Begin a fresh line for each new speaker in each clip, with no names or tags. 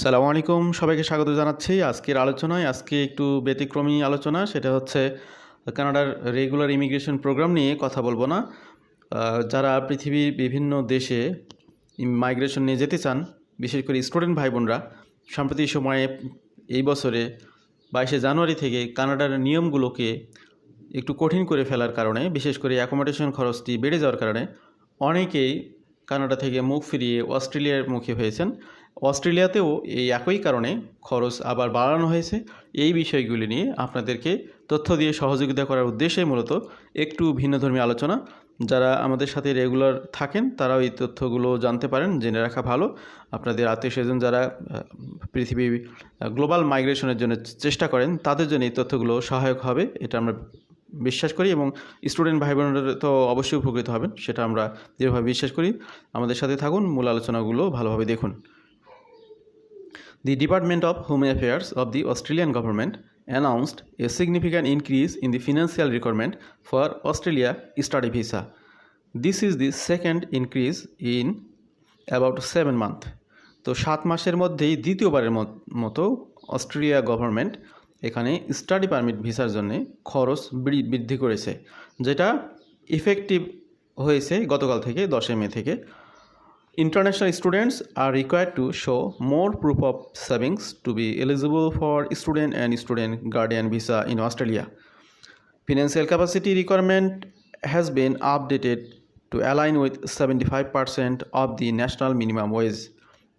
সালামু আলাইকুম, সবাইকে স্বাগত জানাচ্ছি আজকের আলোচনায়। আজকে একটু ব্যতিক্রমী আলোচনা, সেটা হচ্ছে কানাডার রেগুলার ইমিগ্রেশন প্রোগ্রাম নিয়ে কথা বলব না। যারা পৃথিবীর বিভিন্ন দেশে মাইগ্রেশন নিয়ে যেতে চান, বিশেষ করে স্টুডেন্ট ভাই বোনরা সাম্প্রতিক সময়ে এই বছরে বাইশে জানুয়ারি থেকে কানাডার নিয়মগুলোকে একটু কঠিন করে ফেলার কারণে, বিশেষ করে অ্যাকোমোডেশন খরচটি বেড়ে যাওয়ার কারণে, অনেকেই কানাডা থেকে মুখ ফিরিয়ে অস্ট্রেলিয়ার মুখে হয়েছেন। অস্ট্রেলিয়াতেও এই একই কারণে খরচ আবার বাড়ানো হয়েছে। এই বিষয়গুলি নিয়ে আপনাদেরকে তথ্য দিয়ে সহযোগিতা করার উদ্দেশ্যে মূলত একটু ভিন্নধর্মী আলোচনা। যারা আমাদের সাথে রেগুলার থাকেন, তারাও এই তথ্যগুলো জানতে পারেন, জেনে রাখা ভালো। আপনাদের আত্মীয় স্বজন যারা পৃথিবী গ্লোবাল মাইগ্রেশনের জন্য চেষ্টা করেন, তাদের জন্য এই তথ্যগুলো সহায়ক হবে, এটা আমরা বিশ্বাস করি এবং স্টুডেন্ট ভাই বোনেরা তো অবশ্যই উপকৃত হবেন, সেটা আমরা যেভাবে বিশ্বাস করি। আমাদের সাথে থাকুন, মূল আলোচনাগুলো ভালোভাবে দেখুন। The Department of Home Affairs of the Australian government announced a significant increase in the financial requirement for Australia study visa. This is the second increase in about seven months. তো সাত মাসের মধ্যেই দ্বিতীয়বারের মত- অস্ট্রেলিয়া গভর্নমেন্ট এখানে study permit ভিসার জন্য খরচ বৃদ্ধি করেছে যেটা ইফেক্টিভ হয়েছে গতকাল থেকে দশই মে থেকে International students are required to show more proof of savings to be eligible for student and student guardian visa in Australia. Financial capacity requirement has been updated to align with 75% of the national minimum wage.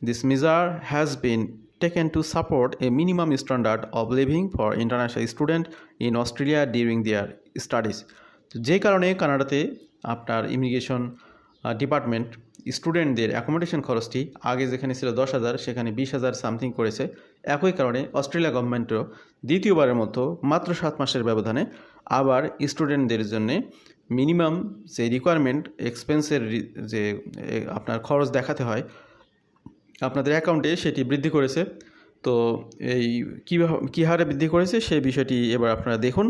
This measure has been taken to support a minimum standard of living for international students in Australia during their studies. যে কারণে কানাডাতে আপনার immigration department স্টুডেন্টদের accommodation খরচটি আগে যেখানে ছিল দশ হাজার, সেখানে বিশ হাজার সামথিং করেছে। একই কারণে অস্ট্রেলিয়া গভর্নমেন্টও দ্বিতীয়বারের মতো মাত্র সাত মাসের ব্যবধানে আবার স্টুডেন্টদের জন্য মিনিমাম যে রিকোয়ারমেন্ট এক্সপেন্সের যে আপনার খরচ দেখাতে হয়, আপনাদের অ্যাকাউন্টে সেটি বৃদ্ধি করেছে। তো এই কীভাবে, কী হারে বৃদ্ধি করেছে সেই বিষয়টি এবার আপনারা দেখুন।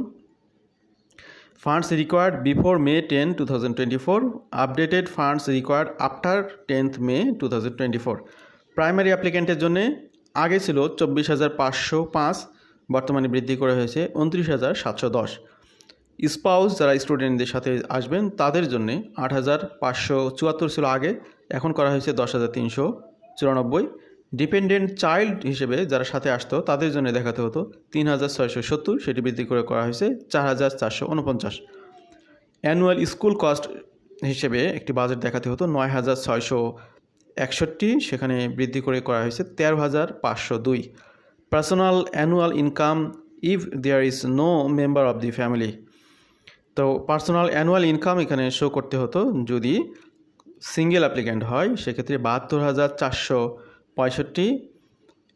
Funds required before May 10, 2024. Updated funds required after 10th May 2024. Primary অ্যাপ্লিক্যান্টের জন্য আগে ছিল চব্বিশ হাজার পাঁচশো পাঁচ বর্তমানে বৃদ্ধি করা হয়েছে উনত্রিশ হাজার সাতশো দশ স্পাউস যারা স্টুডেন্টদের সাথে আসবেন তাদের জন্য আট হাজার পাঁচশো চুয়াত্তর ছিল আগে এখন করা হয়েছে দশ হাজার তিনশো চুরানব্বই ডিপেন্ডেন্ট চাইল্ড হিসেবে যারা সাথে আসতো, তাদের জন্য দেখাতে হতো তিন হাজার ছয়শো সত্তর, সেটি বৃদ্ধি করে করা হয়েছে চার হাজার চারশো উনপঞ্চাশ। অ্যানুয়াল স্কুল কস্ট হিসেবে একটি বাজেট দেখাতে হতো নয় হাজার ছয়শো একষট্টি, সেখানে বৃদ্ধি করে করা হয়েছে তেরো হাজার পাঁচশো দুই। Personal annual income, if there is no member of the family. তো পার্সোনাল অ্যানুয়াল ইনকাম এখানে শো করতে হতো যদি সিঙ্গেল অ্যাপ্লিক্যান্ট হয়, সেক্ষেত্রে বাহাত্তর হাজার চারশো পঁয়ষট্টি।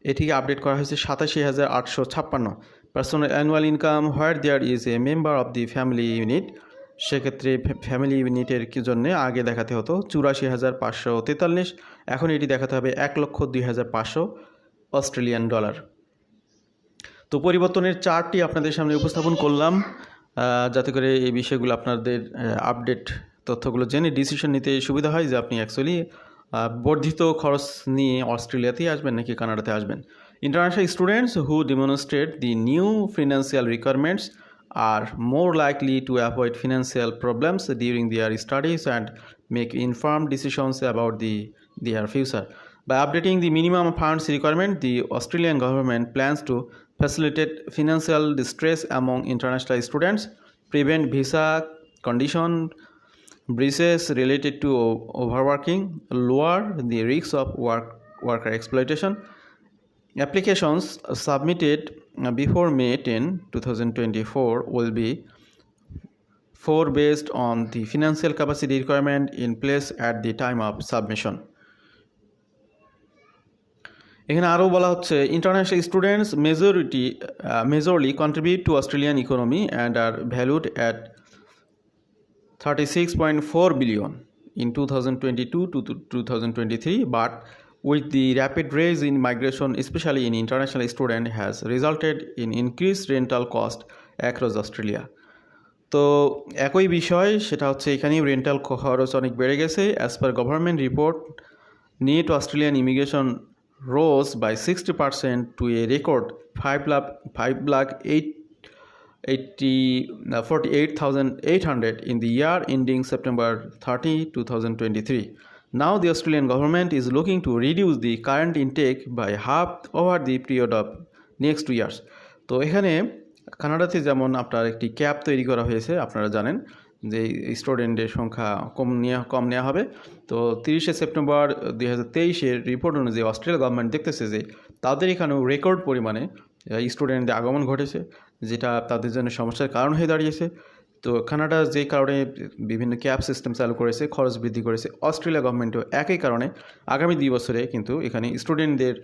এটিকে আপডেট করা হয়েছে সাতাশি হাজার আটশো ছাপ্পান্ন। Personal annual income where there is a member of the family unit সেক্ষেত্রে ফ্যামিলি ইউনিটের জন্য আগে দেখাতে হতো? চুরাশি হাজার পাঁচশো তেতাল্লিশ। এখন এটি দেখাতে হবে এক লক্ষ দুই হাজার পাঁচশো অস্ট্রেলিয়ান ডলার। তো পরিবর্তনের চার্টটি আপনাদের সামনে উপস্থাপন করলাম। যাতে করে এই বিষয়গুলো আপনাদের আপডেট তথ্যগুলো জেনে ডিসিশন নিতে সুবিধা হয় যে আপনি অ্যাকচুয়ালি বর্ধিত খরচ নিয়ে অস্ট্রেলিয়াতেই আসবেন নাকি কানাডাতে আসবেন? International students who demonstrate the new financial requirements are more likely to avoid financial problems during their studies and make informed decisions about the their future by updating the minimum funds requirement the Australian government plans to facilitate financial distress among international students prevent visa condition breaches related to overworking lower the risks of work worker exploitation applications submitted before May ten two thousand twenty four will be for based on the financial capacity requirement in place at the time of submission এখানে আরও বলা হচ্ছে international students majority majorly contribute to Australian economy and are valued at 36.4 billion in 2022 to to 2023 but with the rapid rise in migration especially in international student has resulted in increased rental cost across australia তো একই বিষয় সেটা হচ্ছে এখানেও rental খরচ অনেক বেড়ে গেছে as per government report net Australian immigration rose by 60% to a record 5 lakh, 5 lakh 8 80, uh, 48,800 in the year ending September 30, 2023. Now, the Australian government is looking to reduce the current intake by half over the period of next two years. তো এখানে কানাডাতে যেমন আপনার একটি cap তৈরি করা হয়েছে আপনারা জানেন যে স্টুডেন্টের সংখ্যা কম নেওয়া কম নেওয়া হবে তো তিরিশে সেপ্টেম্বর দুই হাজার তেইশের রিপোর্ট অনুযায়ী অস্ট্রেলিয়া গভর্নমেন্ট দেখতেছে যে তাদের এখানেও রেকর্ড পরিমাণে স্টুডেন্টদের আগমন ঘটেছে, যেটা তাদের জন্য সমস্যার কারণ হয়ে দাঁড়িয়েছে। তো কানাডা যে কারণে বিভিন্ন ক্যাব সিস্টেম চালু করেছে, খরচ বৃদ্ধি করেছে অস্ট্রেলিয়া গভর্নমেন্টও একই কারণে আগামী দুই বছরে কিন্তু এখানে স্টুডেন্টদের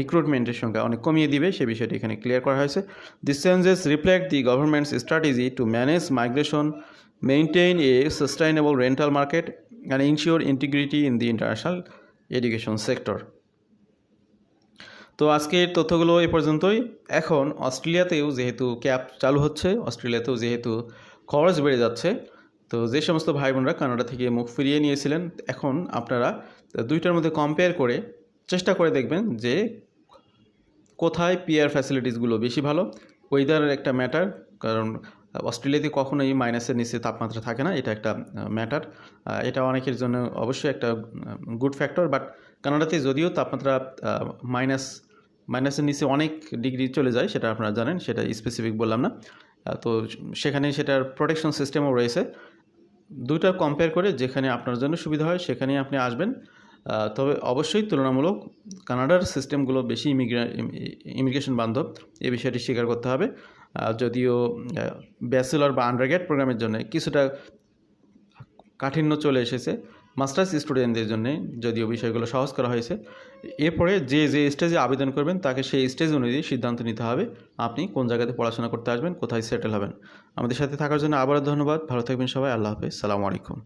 রিক্রুটমেন্টের সংখ্যা অনেক কমিয়ে দিবে, সে বিষয়টি এখানে ক্লিয়ার করা হয়েছে। This changes reflect the government's strategy to manage migration maintain a sustainable rental market and ensure integrity in the international education sector তো আজকের তথ্যগুলো এ পর্যন্তই। এখন অস্ট্রেলিয়াতেও যেহেতু ক্যাপ চালু হচ্ছে, অস্ট্রেলিয়াতেও যেহেতু খরচ বেড়ে যাচ্ছে, তো যে সমস্ত ভাই বোনরা কানাডা থেকে মুখ ফিরিয়ে নিয়েছিলেন, এখন আপনারা দুইটার মধ্যে কম্পেয়ার করে চেষ্টা করে দেখবেন যে কোথায় পিয়ার ফ্যাসিলিটিসগুলো বেশি ভালো। ওয়েদারের একটা ম্যাটার কারণ অস্ট্রেলিয়াতে কখনোই মাইনাসের নিচে তাপমাত্রা থাকে না, এটা একটা ম্যাটার এটা অনেকের জন্য অবশ্যই একটা গুড ফ্যাক্টর বাট কানাডাতে যদিও তাপমাত্রা মাইনাস মাইনাসের নিচে অনেক ডিগ্রি চলে যায়, সেটা আপনারা জানেন, সেটা স্পেসিফিক বললাম না। তো সেখানে সেটার প্রোটেকশন সিস্টেমও রয়েছে। দুইটা কম্পেয়ার করে যেখানে আপনার জন্য সুবিধা হয়, সেখানেই আপনি আসবেন। তবে অবশ্যই তুলনামূলক কানাডার সিস্টেমগুলো বেশি ইমিগ্রা ইমিগ্রেশন বান্ধব, এ বিষয়টি স্বীকার করতে হবে। যদিও ব্যাচেলর বা আন্ডারগ্রেড প্রোগ্রামের জন্য কিছুটা কাঠিন্য চলে এসেছে। মাস্টার্স স্টুডেন্টদের জন্য যদিও বিষয়গুলো সহজ করা হয়েছে, এরপরে যে যে স্টেজে আবেদন করবেন তাকে সেই স্টেজ অনুযায়ী সিদ্ধান্ত নিতে হবে আপনি কোন জায়গাতে পড়াশোনা করতে আসবেন, কোথায় সেটেল হবেন। আমাদের সাথে থাকার জন্য আবারও ধন্যবাদ, ভালো থাকবেন সবাই, আল্লাহ হাফেজ, সালামু আলাইকুম।